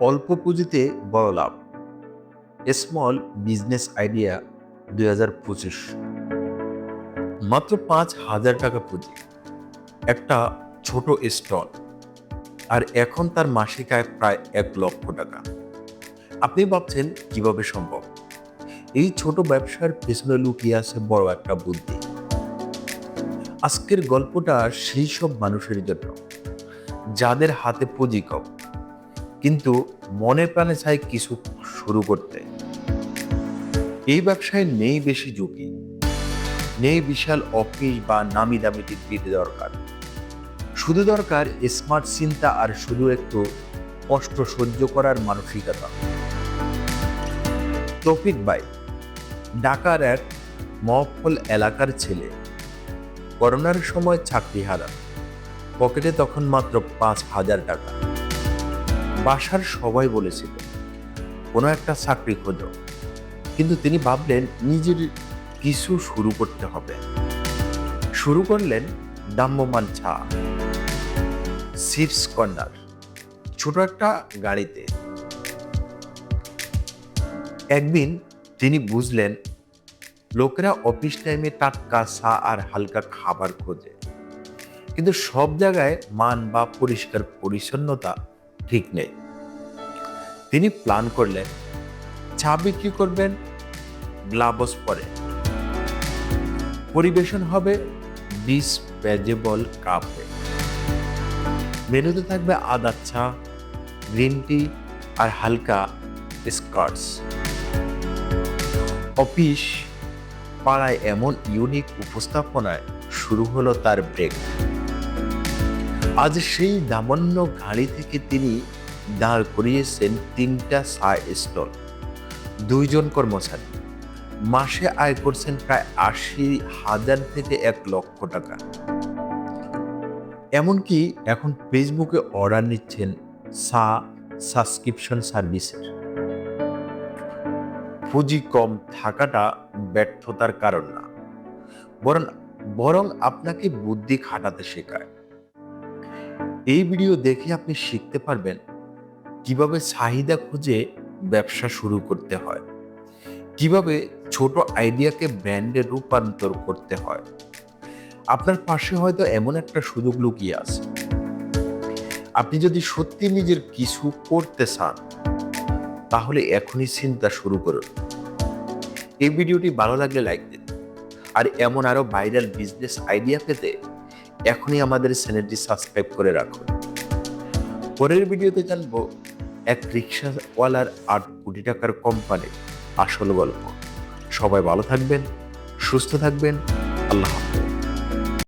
অল্প পুঁজিতে বড় লাভ। Small business idea দুই হাজার পঁচিশ। মাত্র পাঁচ হাজার টাকা পুঁজি। একটা ছোট স্টল আর এখন তার মাসিক আয় প্রায় এক লক্ষ টাকা। আপনি ভাবছেন, কীভাবে সম্ভব? এই ছোট ব্যবসার পেছনে লুকিয়ে আছে বড় একটা বুদ্ধি। আজকের গল্পটা সেই সব মানুষের জন্য। যাদের হাতে পুঁজি কম। কিন্তু মনে প্রাণে চাই কিছু শুরু করতে। এই ব্যবসায় নেই বেশি ঝুঁকি। নেই বিশাল অফিস বা নামি দামি ডিগ্রিতে দরকার। শুধু দরকার স্মার্ট চিন্তা আর শুধু একটু কষ্ট সহ্য করার মানসিকতা। তৌফিক ভাই, ঢাকার এক মহফল এলাকার ছেলে। করোনার সময় চাকরি হারান। পকেটে তখন মাত্র পাঁচ হাজার টাকা। বাসার সবাই বলেছিল, কোনো একটা চাকরি খোঁজো। কিন্তু তিনি ভাবলেন নিজের কিছু শুরু করতে হবে। শুরু করলেন দাম্যমান চা। সিপস কর্নার, ছোট একটা গাড়িতে। একদিন তিনি বুঝলেন, লোকেরা অফিস টাইমে টাটকা চা আর হালকা খাবার খোঁজে। কিন্তু সব জায়গায় মান বা পরিষ্কার পরিচ্ছন্নতা ঠিক নেই। তিনি প্ল্যান করলেন চা বিক্রি করবেন? গ্লাভস পরে। পরিবেশন হবে ডিসপেজেবল কাপে। মেনুতে থাকবে আদা চা গ্রিন টি আর হালকা স্কার্টস অফিস পাড়ায় এমন ইউনিক উপস্থাপনায় শুরু হলো তার ব্রেক। আজ সেই দামান্য গাড়ি থেকে তিনি দাঁড় করিয়েছেন তিনটা চা স্টল। দুইজন কর্মচারী। মাসে আয় করছেন প্রায় আশি হাজার থেকে এক লক্ষ টাকা। এমনকি এখন ফেসবুকে অর্ডার নিচ্ছেন সা সাবস্ক্রিপশন সার্ভিসের। পুঁজি কম থাকাটা ব্যর্থতার কারণ না। বরং বরং আপনাকে বুদ্ধি খাটাতে শেখায়। এই ভিডিও দেখে আপনি শিখতে পারবেন কীভাবে চাহিদা খুঁজে ব্যবসা শুরু করতে হয়, কীভাবে ছোট আইডিয়াকে ব্র্যান্ডে রূপান্তর করতে হয়। আপনার পাশে হয়তো এমন একটা সুযোগ লুকিয়ে আছে। আপনি যদি সত্যি নিজের কিছু করতে চান, তাহলে এখনই চিন্তা শুরু করুন। এই ভিডিওটি ভালো লাগলে লাইক দিন। আর এমন আরও ভাইরাল বিজনেস আইডিয়া পেতে এখনই আমাদের চ্যানেলটি সাবস্ক্রাইব করে রাখুন। পরের ভিডিওতে জানব এক রিক্সাওয়ালার আট কোটি টাকার কোম্পানি আসল গল্প। সবাই ভালো থাকবেন, সুস্থ থাকবেন, আল্লাহ হাফেজ।